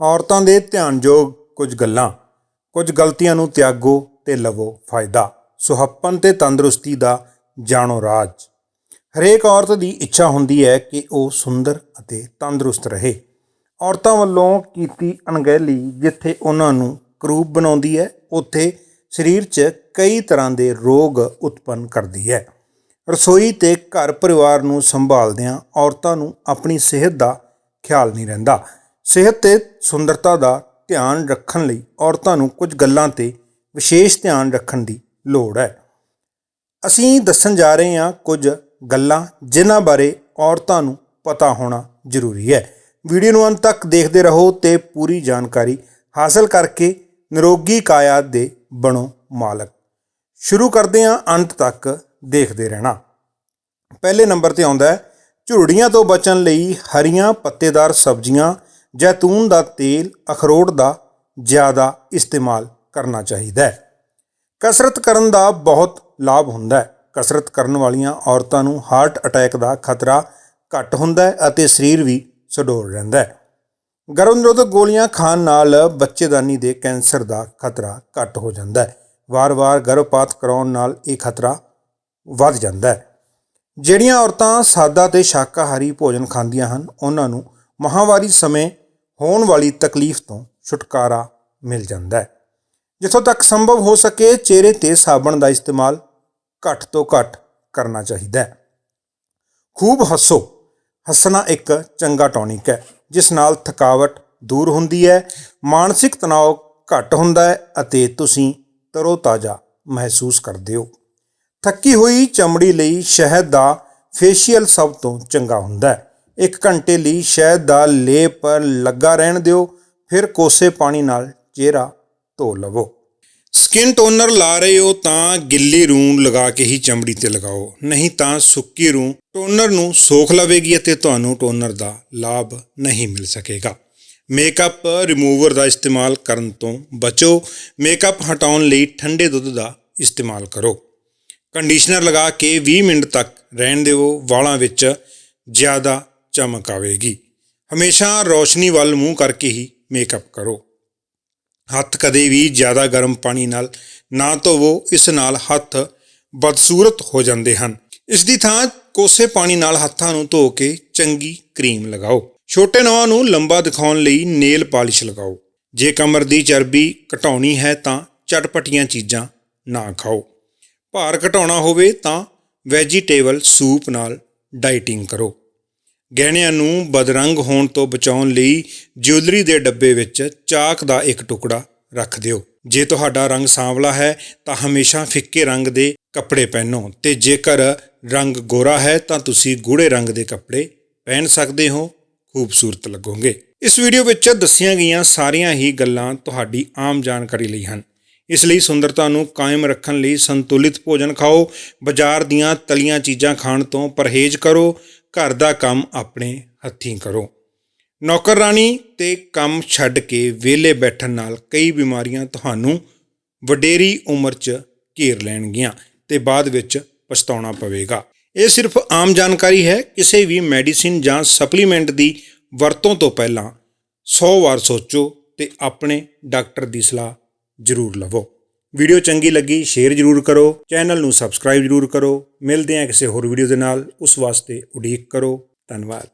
ਔਰਤਾਂ ਦੇ ਧਿਆਨਯੋਗ ਕੁਝ ਗੱਲਾਂ, ਕੁਝ ਗਲਤੀਆਂ ਨੂੰ ਤਿਆਗੋ ਤੇ ਲਵੋ ਫਾਇਦਾ। ਸੁਹੱਪਨ ਤੇ ਤੰਦਰੁਸਤੀ ਦਾ ਜਾਣੋ ਰਾਜ। ਹਰੇਕ ਔਰਤ ਦੀ ਇੱਛਾ ਹੁੰਦੀ ਹੈ ਕਿ ਉਹ ਸੁੰਦਰ ਅਤੇ ਤੰਦਰੁਸਤ ਰਹੇ। ਔਰਤਾਂ ਵੱਲੋਂ ਕੀਤੀ ਅਣਗਹਿਲੀ ਜਿੱਥੇ ਉਹਨਾਂ ਨੂੰ ਕਰੂਪ ਬਣਾਉਂਦੀ ਹੈ, ਉੱਥੇ ਸਰੀਰ 'ਚ ਕਈ ਤਰ੍ਹਾਂ ਦੇ ਰੋਗ ਉਤਪੰਨ ਕਰਦੀ ਹੈ। ਰਸੋਈ ਤੇ ਘਰ ਪਰਿਵਾਰ ਨੂੰ ਸੰਭਾਲਦਿਆਂ ਔਰਤਾਂ ਨੂੰ ਆਪਣੀ ਸਿਹਤ ਦਾ ਖਿਆਲ ਨਹੀਂ ਰਹਿੰਦਾ। ਸਿਹਤ ਤੇ ਸੁੰਦਰਤਾ ਦਾ ਧਿਆਨ ਰੱਖਣ ਲਈ ਔਰਤਾਂ ਨੂੰ ਕੁਝ ਗੱਲਾਂ ਤੇ ਵਿਸ਼ੇਸ਼ ਧਿਆਨ ਰੱਖਣ ਦੀ ਲੋੜ ਹੈ। ਅਸੀਂ ਦੱਸਣ ਜਾ ਰਹੇ ਹਾਂ ਕੁਝ ਗੱਲਾਂ ਜਿਨ੍ਹਾਂ ਬਾਰੇ ਔਰਤਾਂ ਨੂੰ ਪਤਾ ਹੋਣਾ ਜ਼ਰੂਰੀ ਹੈ। ਵੀਡੀਓ ਨੂੰ ਅੰਤ ਤੱਕ ਦੇਖਦੇ ਰਹੋ ਤੇ ਪੂਰੀ ਜਾਣਕਾਰੀ ਹਾਸਲ ਕਰਕੇ ਨਿਰੋਗੀ ਕਾਇਆ ਦੇ ਬਣੋ ਮਾਲਕ। ਸ਼ੁਰੂ ਕਰਦੇ ਹਾਂ ਅੰਤ ਤੱਕ ਦੇਖਦੇ ਰਹਿਣਾ। ਪਹਿਲੇ ਨੰਬਰ ਤੇ ਆਉਂਦਾ ਹੈ, ਝੁਰੜੀਆਂ ਤੋਂ ਬਚਣ ਲਈ ਹਰੀਆਂ ਪੱਤੇਦਾਰ ਸਬਜ਼ੀਆਂ ਜੈਤੂਨ ਦਾ ਤੇਲ ਅਖਰੋਟ ਦਾ ਜ਼ਿਆਦਾ ਇਸਤੇਮਾਲ ਕਰਨਾ ਚਾਹੀਦਾ ਹੈ। ਕਸਰਤ ਕਰਨ ਦਾ ਬਹੁਤ ਲਾਭ ਹੁੰਦਾ ਹੈ। ਕਸਰਤ ਕਰਨ ਵਾਲੀਆਂ ਔਰਤਾਂ ਨੂੰ ਹਾਰਟ ਅਟੈਕ ਦਾ ਖਤਰਾ ਘੱਟ ਹੁੰਦਾ ਹੈ ਅਤੇ ਸਰੀਰ ਵੀ ਸੁਡੌਲ ਰਹਿੰਦਾ ਹੈ। ਗਰਭ ਨਿਰੋਧਕ ਗੋਲੀਆਂ ਖਾਣ ਨਾਲ ਬੱਚੇਦਾਨੀ ਦੇ ਕੈਂਸਰ ਦਾ ਖਤਰਾ ਘੱਟ ਹੋ ਜਾਂਦਾ ਹੈ। ਵਾਰ-ਵਾਰ ਗਰਭਪਾਤ ਕਰਾਉਣ ਨਾਲ ਇਹ ਖਤਰਾ ਵੱਧ ਜਾਂਦਾ ਹੈ। ਜਿਹੜੀਆਂ ਔਰਤਾਂ ਸਾਦਾ ਤੇ ਸ਼ਾਕਾਹਾਰੀ ਭੋਜਨ ਖਾਂਦੀਆਂ ਹਨ, ਉਹਨਾਂ ਨੂੰ ਮਹਾਵਾਰੀ ਸਮੇਂ ਹੋਣ ਵਾਲੀ ਤਕਲੀਫ ਤੋਂ ਛੁਟਕਾਰਾ ਮਿਲ ਜਾਂਦਾ ਹੈ। ਜਿੱਥੋਂ ਤੱਕ ਸੰਭਵ ਹੋ ਸਕੇ ਚਿਹਰੇ ਤੇ ਸਾਬਣ ਦਾ ਇਸਤੇਮਾਲ ਘੱਟ ਤੋਂ ਘੱਟ ਕਰਨਾ ਚਾਹੀਦਾ ਹੈ। ਖੂਬ ਹੱਸੋ। ਹੱਸਣਾ ਇੱਕ ਚੰਗਾ ਟੌਨਿਕ ਹੈ, ਜਿਸ ਨਾਲ ਥਕਾਵਟ ਦੂਰ ਹੁੰਦੀ ਹੈ, ਮਾਨਸਿਕ ਤਣਾਅ ਘੱਟ ਹੁੰਦਾ ਹੈ ਅਤੇ ਤੁਸੀਂ ਤਰੋਤਾਜ਼ਾ ਮਹਿਸੂਸ ਕਰਦੇ ਹੋ। ਥੱਕੀ ਹੋਈ ਚਮੜੀ ਲਈ ਸ਼ਹਿਦ ਦਾ ਫੇਸ਼ੀਅਲ ਸਭ ਤੋਂ ਚੰਗਾ ਹੁੰਦਾ ਹੈ। ਇੱਕ ਘੰਟੇ ਲਈ ਸ਼ਹਿਦ ਦਾ ਲੇਪ ਲੱਗਾ ਰਹਿਣ ਦਿਓ, ਫਿਰ ਕੋਸੇ ਪਾਣੀ ਨਾਲ ਚਿਹਰਾ ਧੋ ਲਵੋ। ਸਕਿਨ ਟੋਨਰ ਲਾ ਰਹੇ ਹੋ ਤਾਂ ਗਿੱਲੀ ਰੂੰ ਲਗਾ ਕੇ ਹੀ ਚਮੜੀ ਤੇ ਲਗਾਓ, ਨਹੀਂ ਤਾਂ ਸੁੱਕੀ ਰੂੰ ਟੋਨਰ ਨੂੰ ਸੋਖ ਲਵੇਗੀ ਅਤੇ ਤੁਹਾਨੂੰ ਟੋਨਰ ਦਾ ਲਾਭ ਨਹੀਂ ਮਿਲ ਸਕੇਗਾ। ਮੇਕਅਪ ਰਿਮੂਵਰ ਦਾ ਇਸਤੇਮਾਲ ਕਰਨ ਤੋਂ ਬਚੋ, ਮੇਕਅਪ ਹਟਾਉਣ ਲਈ ਠੰਡੇ ਦੁੱਧ ਦਾ ਇਸਤੇਮਾਲ ਕਰੋ। ਕੰਡੀਸ਼ਨਰ ਲਗਾ ਕੇ 20 ਮਿੰਟ ਤੱਕ ਰਹਿਣ ਦਿਓ, ਵਾਲਾਂ ਵਿੱਚ ਜ਼ਿਆਦਾ ਚਮਕ ਆਵੇਗੀ ਹਮੇਸ਼ਾ ਰੌਸ਼ਨੀ ਵੱਲ ਮੂੰਹ ਕਰਕੇ ਹੀ ਮੇਕਅਪ ਕਰੋ। ਹੱਥ ਕਦੇ ਵੀ ਜ਼ਿਆਦਾ ਗਰਮ ਪਾਣੀ ਨਾਲ ਨਾ ਧੋਵੋ, ਇਸ ਨਾਲ ਹੱਥ ਬਦਸੂਰਤ ਹੋ ਜਾਂਦੇ ਹਨ। ਇਸ ਦੀ ਥਾਂ ਕੋਸੇ ਪਾਣੀ ਨਾਲ ਹੱਥਾਂ ਨੂੰ ਧੋ ਕੇ ਚੰਗੀ ਕਰੀਮ ਲਗਾਓ। ਛੋਟੇ ਨਵਾਂ ਨੂੰ ਲੰਬਾ ਦਿਖਾਉਣ ਲਈ ਨੇਲ ਪਾਲਿਸ਼ ਲਗਾਓ। ਜੇ ਕਮਰ ਦੀ ਚਰਬੀ ਘਟਾਉਣੀ ਹੈ ਤਾਂ ਚਟਪਟੀਆਂ ਚੀਜ਼ਾਂ ਨਾ ਖਾਓ। ਭਾਰ ਘਟਾਉਣਾ ਹੋਵੇ ਤਾਂ ਵੈਜੀਟੇਬਲ ਸੂਪ ਨਾਲ ਡਾਈਟਿੰਗ ਕਰੋ। ਗਹਿਣਿਆਂ ਨੂੰ ਬਦਰੰਗ ਹੋਣ ਤੋਂ ਬਚਾਉਣ ਲਈ ਜਿਊਲਰੀ ਦੇ ਡੱਬੇ ਵਿੱਚ ਚਾਕ ਦਾ ਇੱਕ ਟੁਕੜਾ ਰੱਖ ਦਿਓ। ਜੇ ਤੁਹਾਡਾ ਰੰਗ ਸਾਂਵਲਾ ਹੈ, ਤਾਂ ਹਮੇਸ਼ਾ ਫਿੱਕੇ ਰੰਗ ਦੇ ਕੱਪੜੇ ਪਹਿਨੋ ਤੇ ਜੇਕਰ ਰੰਗ ਗੋਰਾ ਹੈ, ਤਾਂ ਤੁਸੀਂ ਗੂੜੇ ਰੰਗ ਦੇ ਕੱਪੜੇ ਪਹਿਨ ਸਕਦੇ ਹੋ, ਖੂਬਸੂਰਤ ਲੱਗੋਗੇ। ਇਸ ਵੀਡੀਓ ਵਿੱਚ ਦੱਸੀਆਂ ਗਈਆਂ ਸਾਰੀਆਂ ਹੀ ਗੱਲਾਂ ਤੁਹਾਡੀ ਆਮ ਜਾਣਕਾਰੀ ਲਈ ਹਨ। ਇਸ ਲਈ ਸੁੰਦਰਤਾ ਨੂੰ ਕਾਇਮ ਰੱਖਣ ਲਈ ਸੰਤੁਲਿਤ ਭੋਜਨ ਖਾਓ, ਬਾਜ਼ਾਰ ਦੀਆਂ ਤਲੀਆਂ ਚੀਜ਼ਾਂ ਖਾਣ ਤੋਂ ਪਰਹੇਜ਼ ਕਰੋ ਘਰ ਦਾ ਕੰਮ ਆਪਣੇ ਹੱਥੀਂ ਕਰੋ। ਨੌਕਰਾਨੀ ਤੇ ਕੰਮ ਛੱਡ ਕੇ ਵਿਹਲੇ ਬੈਠਣ ਨਾਲ ਕਈ ਬਿਮਾਰੀਆਂ ਤੁਹਾਨੂੰ ਵਡੇਰੀ ਉਮਰ 'ਚ ਘੇਰ ਲੈਣਗੀਆਂ ਤੇ ਬਾਅਦ ਵਿੱਚ ਪਛਤਾਉਣਾ ਪਵੇਗਾ। ਇਹ ਸਿਰਫ ਆਮ ਜਾਣਕਾਰੀ ਹੈ। ਕਿਸੇ ਵੀ ਮੈਡੀਸਿਨ ਜਾਂ ਸਪਲੀਮੈਂਟ ਦੀ ਵਰਤੋਂ ਤੋਂ ਪਹਿਲਾਂ 100 ਵਾਰ ਸੋਚੋ ਤੇ ਆਪਣੇ ਡਾਕਟਰ ਦੀ ਸਲਾਹ ਜ਼ਰੂਰ ਲਵੋ। ਵੀਡੀਓ ਚੰਗੀ ਲੱਗੀ, ਸ਼ੇਅਰ ਜ਼ਰੂਰ ਕਰੋ, ਚੈਨਲ ਨੂੰ ਸਬਸਕ੍ਰਾਈਬ ਜ਼ਰੂਰ ਕਰੋ। ਮਿਲਦੇ ਹਾਂ ਕਿਸੇ ਹੋਰ ਵੀਡੀਓ ਦੇ ਨਾਲ। ਉਸ ਵਾਸਤੇ ਉਡੀਕ ਕਰੋ। ਧੰਨਵਾਦ।